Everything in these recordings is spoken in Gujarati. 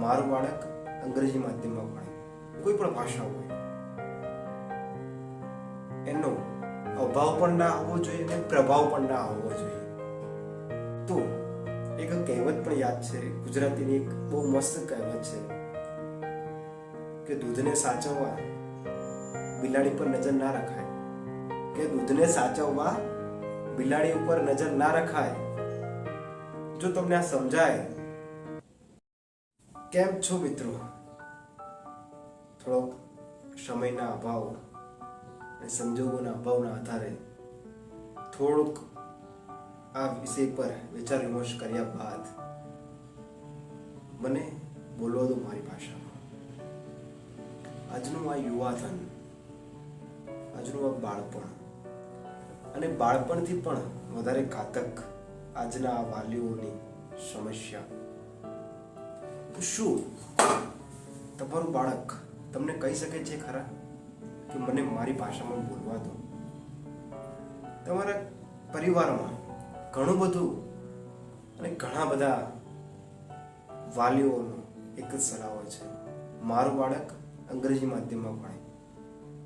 મારું બાળક અંગ્રેજી માધ્યમમાં ભણે. કોઈ પણ ભાષા હોય. એનો અભાવ પણ ના હોવો જોઈએ અને પ્રભાવ પણ ના હોવો જોઈએ. તો એક કહેવત પણ યાદ છે, ગુજરાતીની એક બહુ મસ્ત કહેવત છે કે દૂધને સાચવવા બિલાડી પર નજર ના રખાય. કે દૂધને સાચવવા બિલાડી ઉપર નજર ના રખાય. જો તમને આ સમજાય કેમ છો મિત્રો? થોડોક સમયના અભાવ અને સંજોગોના અભાવના આધારે થોડુંક આ વિષય પર વિચાર વિમર્શ કર્યા બાદ મને બોલવા દો મારી ભાષામાં. આજનું આ યુવાધન, આજનું આ બાળપણ અને બાળપણથી પણ વધારે ઘાતક આજના આ વાલીઓની સમસ્યા શું? તમારું બાળક તમને કહી શકે છે ખરા કે મને મારી ભાષામાં બોલવા દો? તમારા પરિવારમાં ઘણું બધું અને ઘણા બધા વાલીઓનો એક જ સલાહ હોય છે. મારું બાળક અંગ્રેજી માધ્યમમાં ભણે.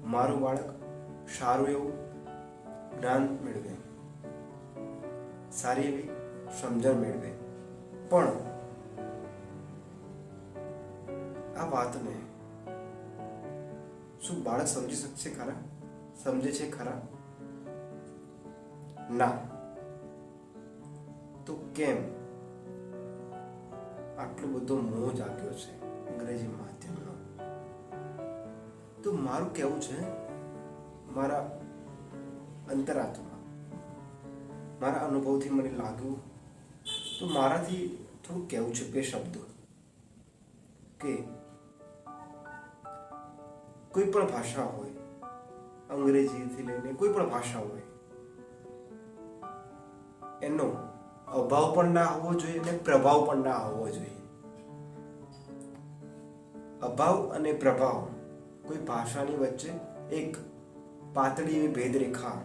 મારું બાળક સારું એવું જ્ઞાન મેળવે. સારી એવી સમજણ મેળવે. પણ આ વાતને શું બાળક સમજી શકશે ખરા? સમજે છે ખરા? ના. તો કેમ આટલો બધો મોહ જાગ્યો છે અંગ્રેજી માધ્યમનો? તો મારું કેવું છે મારા અંતરાત્મા, મારા અનુભવથી મને લાગ્યું, તો મારાથી થોડું કહેવું છે બે શબ્દો કે કોઈ પણ ભાષા હોય અંગ્રેજીથી લઈને કોઈ પણ ભાષા હોય, એનો અભાવ પણ ના હોવો જોઈએ અને પ્રભાવ પણ ના હોવો જોઈએ. અભાવ અને પ્રભાવ કોઈ ભાષાની વચ્ચે એક પાતળી એવી ભેદરેખા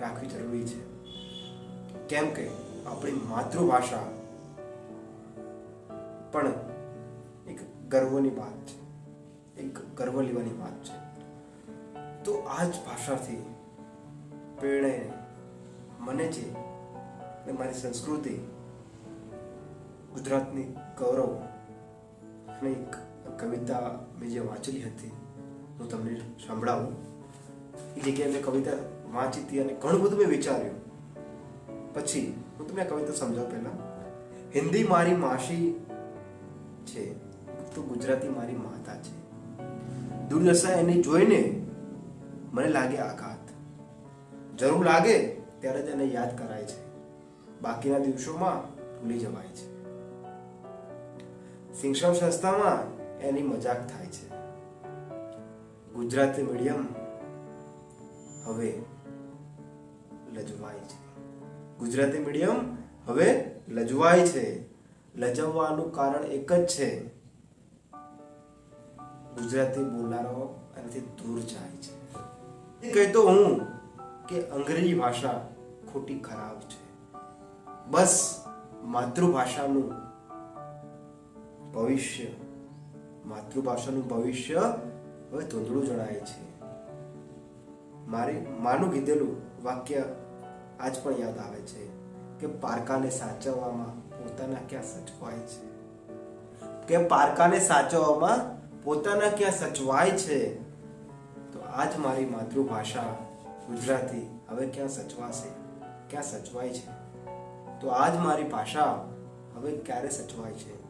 રાખવી જરૂરી છે. કેમ કે આપણી માતૃભાષા પણ એક ગર્વની વાત છે. એક ગર્વ લેવાની વાત છે. તો આ જ ભાષાથી પ્રેરણાએ મને જે અને મારી સંસ્કૃતિ, ગુજરાતની ગૌરવ અને એક કવિતા મેં જે વાંચેલી હતી, હું તમને સંભળાવું. એ જગ્યાએ મેં કવિતા વાંચી હતી અને ઘણું બધું મેં વિચાર્યું. પછી હું તમને કવિતા સમજાવું પહેલાં. હિન્દી મારી માસી છે, તો ગુજરાતી મારી માતા છે. દુર્દશા એની જોઈને મને લાગે આઘાત. જરૂર લાગે ત્યારે તેને યાદ કરાય છે. બાકીના દિવસોમાં ભૂલી જવાય છે. શિક્ષણ સંસ્થામાં એની મજાક થાય છે. ગુજરાતી મીડિયમ હવે લજવાય છે. ગુજરાતી મીડિયમ હવે લજવાય છે. લજવવાનું કારણ એક જ છે. ગુજરાતી બોલનારો એનાથી દૂર જાય છે. એ કહેતો હું કે અંગ્રેજી ભાષા ખોટી ખરાબ છે. બસ માતૃભાષાનું ભવિષ્ય માતૃભાષાનું ભવિષ્ય હવે ધૂંધળું જણાય છે. મારી માનું કીધેલું વાક્ય આજ પણ યાદ આવે છે કે પારકાને સાચવવામાં પોતાના ક્યાં સચવાય છે? કે પારકાને સાચવવામાં પોતાના ક્યાં સચવાય છે? તો આજ મારી માતૃભાષા ગુજરાતી. હવે ક્યાં સચવાશે? ક્યાં સચવાય છે? તો આજ મારી ભાષા હવે ક્યારે સચવાય છે?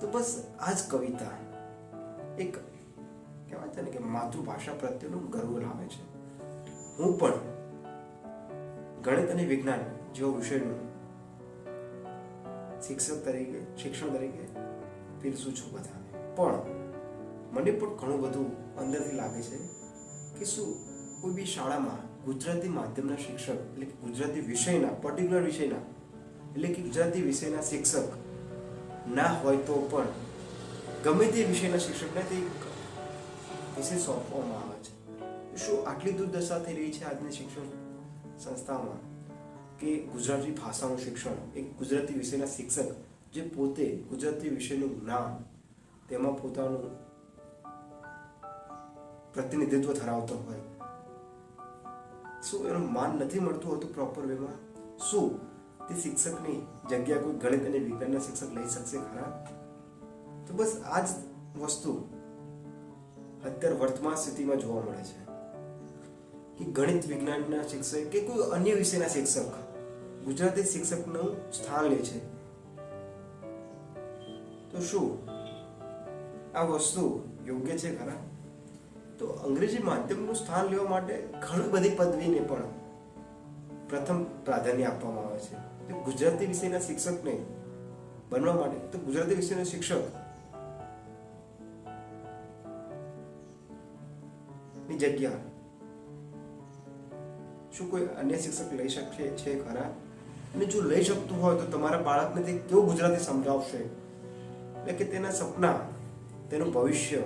તો બસ આ જ કવિતા એક કહેવાય છે ને કે માતૃભાષા પ્રત્યેનું ગર્વ લાવે છે. હું પણ ગણિત અને વિજ્ઞાન જેવો વિષયનું શિક્ષક તરીકે શિક્ષણ તરીકે પીરસું છું બધાને. પણ મને પણ ઘણું બધું અંદરથી લાગે છે કે શું કોઈ બી શાળામાં ગુજરાતી માધ્યમના શિક્ષક એટલે કે ગુજરાતી વિષયના પર્ટિક્યુલર વિષયના એટલે કે ગુજરાતી વિષયના શિક્ષક ના હોય તો પણ ગમે તે વિષયના શિક્ષકને તે વિષય સોંપવામાં આવે છે. શું આટલી દુર્દશા થઈ રહી છે આજની શિક્ષણ સંસ્થામાં? કે ગુજરાતી ભાષાનું શિક્ષણ એક ગુજરાતી વિષયના શિક્ષક જે પોતે ગુજરાતી વિષયનું જ્ઞાન તેમાં પોતાનું પ્રતિનિધિત્વ ધરાવતો હોય. શું એનું માન નથી મળતું હોતું પ્રોપર વેમાં શું તે શિક્ષકની જગ્યા કોઈ ગણિત અને વિજ્ઞાનના શિક્ષક લઈ શકશે ખરા? તો બસ આ જ વસ્તુ અત્યારે વર્તમાન સ્થિતિમાં જોવા મળે છે. કે ગણિત વિજ્ઞાનના શિક્ષક કે કોઈ અન્ય વિષયના શિક્ષક ગુજરાતી શિક્ષકનું સ્થાન લે છે. તો શું આ વસ્તુ યોગ્ય છે ખરા? તો અંગ્રેજી માધ્યમનું સ્થાન લેવા માટે ઘણી બધી પદવીને પણ પ્રથમ પ્રાધાન્ય આપવામાં આવે છે. તો ગુજરાતી વિષયના શિક્ષકને બનવા માટે, તો ગુજરાતી વિષયનો શિક્ષકની જગ્યા શું કોઈ અન્ય શિક્ષક લઈ શકશે છે ખરા? અને જો લઈ શકતું હોય તો તમારા બાળકને તે કેવું ગુજરાતી સમજાવશે? એટલે કે તેના સપના તેનું ભવિષ્ય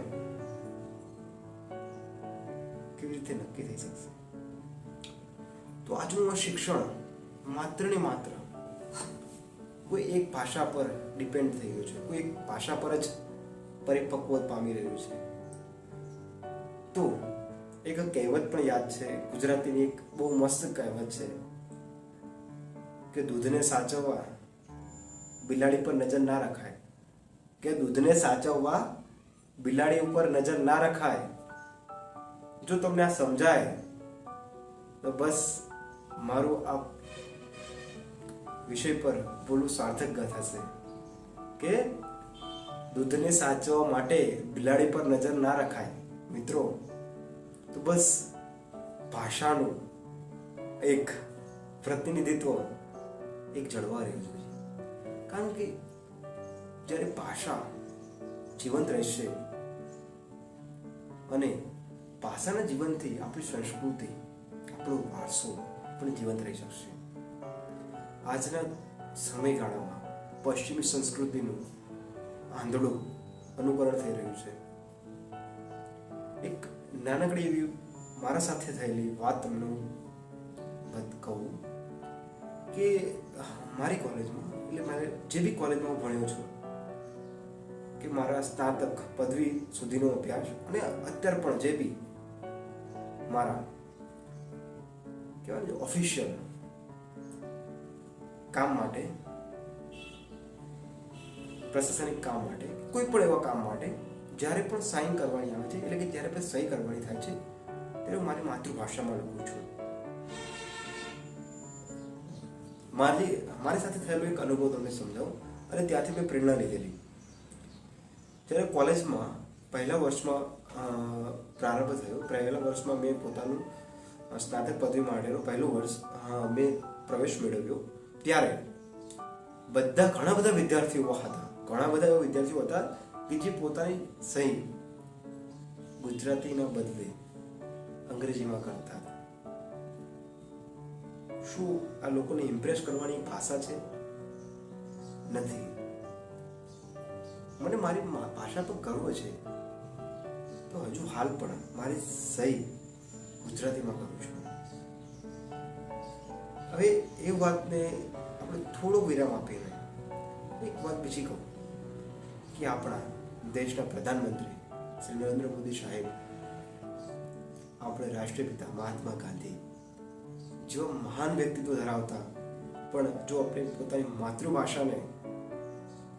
કેવી રીતે નક્કી થઈ શકશે? તો આજનું શિક્ષણ માત્ર ને માત્ર કોઈ એક ભાષા પર ડિપેન્ડ થઈ ગયું છે, કોઈ એક ભાષા પર જ પરિપક્વ પામી રહ્યું છે. તો એક કહેવત પણ યાદ છે, ગુજરાતીની એક બહુ મસ્ત કહેવત છે કે દૂધને સાચવવા બિલાડી પર નજર ના રખાય. કે દૂધને સાચવવા બિલાડી ઉપર નજર ના રખાય, જો તમને આ સમજાય, તો બસ મારું આ વિષય પર બોલું સાર્થક થશે કે દૂધને સાચવવા માટે બિલાડી પર નજર ના રખાય. મિત્રો, તો બસ ભાષાનું એક પ્રતિનિધિત્વ એક જળવા રહ્યું છે કારણ કે જ્યારે ભાષા જીવંત રહેશે અને ભાષાના જીવનથી આપણી સંસ્કૃતિ, આપણો વારસો પણ જીવંત રહી શકશે. આજના સમયગાળામાં પશ્ચિમી સંસ્કૃતિનું આંધળું અનુકરણ થઈ રહ્યું છે. એક નાનકડી એવી મારા સાથે થયેલી વાત તમને કહું કે મારી કોલેજમાં, એટલે મારે જે બી કોલેજમાં ભણ્યો છું કે મારા સ્નાતક પદવી સુધીનો અભ્યાસ અને અત્યારે પણ જે બી મારા કહેવાય ને ઓફિશિયલ કામ માટે, પ્રશાસનિક કામ માટે, કોઈ પણ એવા કામ માટે, જ્યારે પણ સાઇન કરવાની આવે છે, એટલે કે જ્યારે પણ સહી કરવાની થાય છે, ત્યારે હું મારી માતૃભાષામાં લખું છું. મારી મારી સાથે થયેલો એક અનુભવ તમને સમજાવું, અને ત્યાંથી મેં પ્રેરણા લીધેલી. જ્યારે કોલેજમાં પહેલા વર્ષમાં પ્રારંભ થયો. પહેલા વર્ષમાં મેં પોતાનું સ્નાતક પદવી માટેનું પહેલું વર્ષ મેં પ્રવેશ મેળવ્યો. ત્યારે બધા, ઘણા બધા વિદ્યાર્થીઓ હતા. ઘણા બધા એવા વિદ્યાર્થીઓ હતા કે જે પોતાની સહી ગુજરાતીના બદલે અંગ્રેજીમાં કરતા શું આ લોકોને ઇમ્પ્રેસ કરવાની ભાષા છે? નથી. મને મારી ભાષા પર ગર્વ છે. તો હજુ હાલ પણ મારી સહી ગુજરાતીમાં કરું છું. હવે એ વાતને આપણે થોડો વિરામ આપીને એક વાત બીજી કહું કે આપણા દેશના પ્રધાનમંત્રી શ્રી નરેન્દ્ર મોદી સાહેબ, આપણે રાષ્ટ્રપિતા મહાત્મા ગાંધી જેવા મહાન વ્યક્તિત્વ ધરાવતા, પણ જો આપણે પોતાની માતૃભાષાને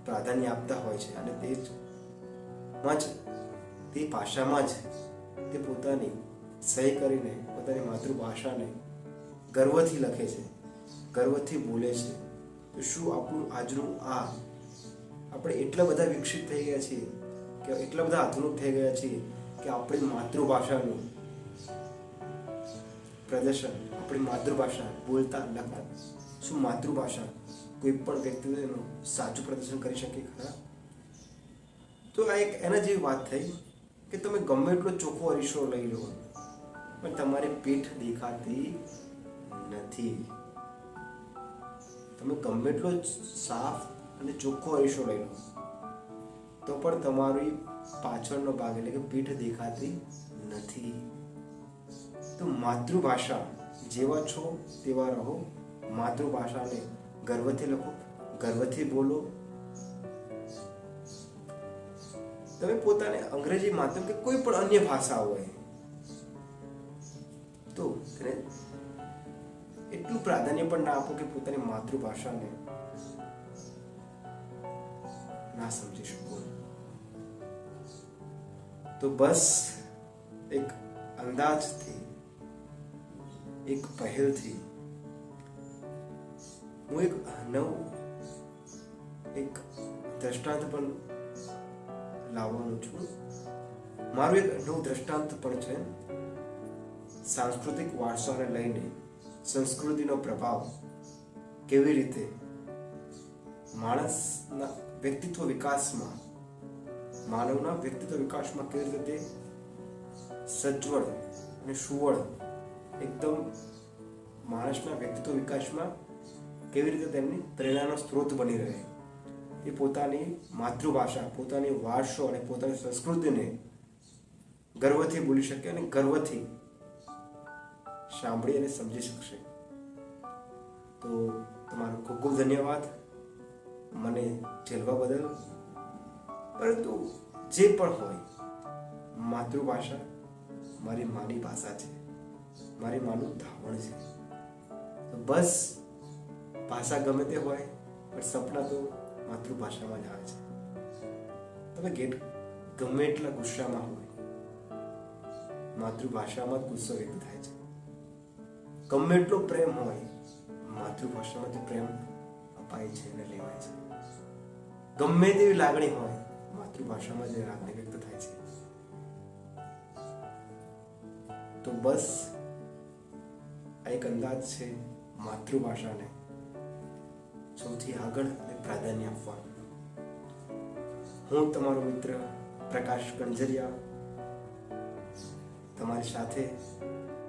પ્રાધાન્ય આપતા હોય છે અને તે જ તે ભાષામાં જ તે પોતાની સહી કરીને પોતાની માતૃભાષાને ગર્વથી લખે છે, ગર્વથી બોલે છે. તો શું આપણું આજનું આ, આપણે એટલા બધા વિકસિત થઈ ગયા છીએ કે એટલા બધા આધુનિક થઈ ગયા છીએ કે આપણી માતૃભાષાનું પ્રદર્શન, આપણી માતૃભાષા બોલતા લખતા, શું માતૃભાષા કોઈ પણ વ્યક્તિ એનું સાચું પ્રદર્શન કરી શકે ખરા? તો આ એક એના જેવી વાત થઈ કે તમે ગમે એટલો ચોખ્ખો અરીસો લઈ લો, પણ તમારી પીઠ દેખાતી નથી. તમે ગમે એટલો સાફ અને ચોખ્ખો અરીસો લઈ લો, તો પણ તમારી પાછળનો ભાગ એટલે કે પીઠ દેખાતી નથી. તો માતૃભાષા જેવા છો તેવા રહો. માતૃભાષાને ગર્વથી લખો, ગર્વથી બોલો. તમે પોતાને અંગ્રેજી માધ્યમ કે કોઈ પણ અન્ય ભાષા હોય, તો એટલું પ્રાધાન્ય પણ ના આપો કે પોતાની માતૃભાષાને ના સમજી શકો. તો બસ એક અંદાજથી, એક પહેલથી હું એક નવું એક દ્રષ્ટાંત પણ લાવવાનું છું. મારું એક નવું દ્રષ્ટાંત પણ છે, સાંસ્કૃતિક વારસાને લઈને સંસ્કૃતિનો પ્રભાવ કેવી રીતે માણસના વ્યક્તિત્વ વિકાસમાં, માનવના વ્યક્તિત્વ વિકાસમાં કેવી રીતે સજ્જવળ અને સુવળ એકદમ માણસના વ્યક્તિત્વ વિકાસમાં કેવી રીતે તેમની પ્રેરણાનો સ્ત્રોત બની રહે? એ પોતાની માતૃભાષા, પોતાની વારસો અને પોતાની સંસ્કૃતિને ગર્વથી બોલી શકે અને ગર્વથી સાંભળી અને સમજી શકશે. તો તમારો ખૂબ ખૂબ ધન્યવાદ. મને ઝેલવા બદલ. પરંતુ જે પણ હોય, માતૃભાષા મારી માની ભાષા છે. મારી માનું ધાવણ છે. તો બસ ભાષા ગમે તે હોય, પણ સપના તો માતૃભાષામાં જ આવે છે. તમે ગેટ, ગમે એટલા ગુસ્સામાં હોય, માતૃભાષામાં જ ગુસ્સો વ્યક્ત થાય છે. ગમે એટલો પ્રેમ હોય માતૃભાષામાંથી પ્રેમ અપાય છે અને લેવાય છે. ગમે તેવી લાગણી હોય, માતૃભાષામાં જ લાગણી વ્યક્ત થાય છે. તો બસ, આ એક અંદાજ છે માતૃભાષાને સૌથી આગળ અને પ્રાધાન્ય આપવાનું હું તમારો મિત્ર પ્રકાશ ગણજરિયા. તમારી સાથે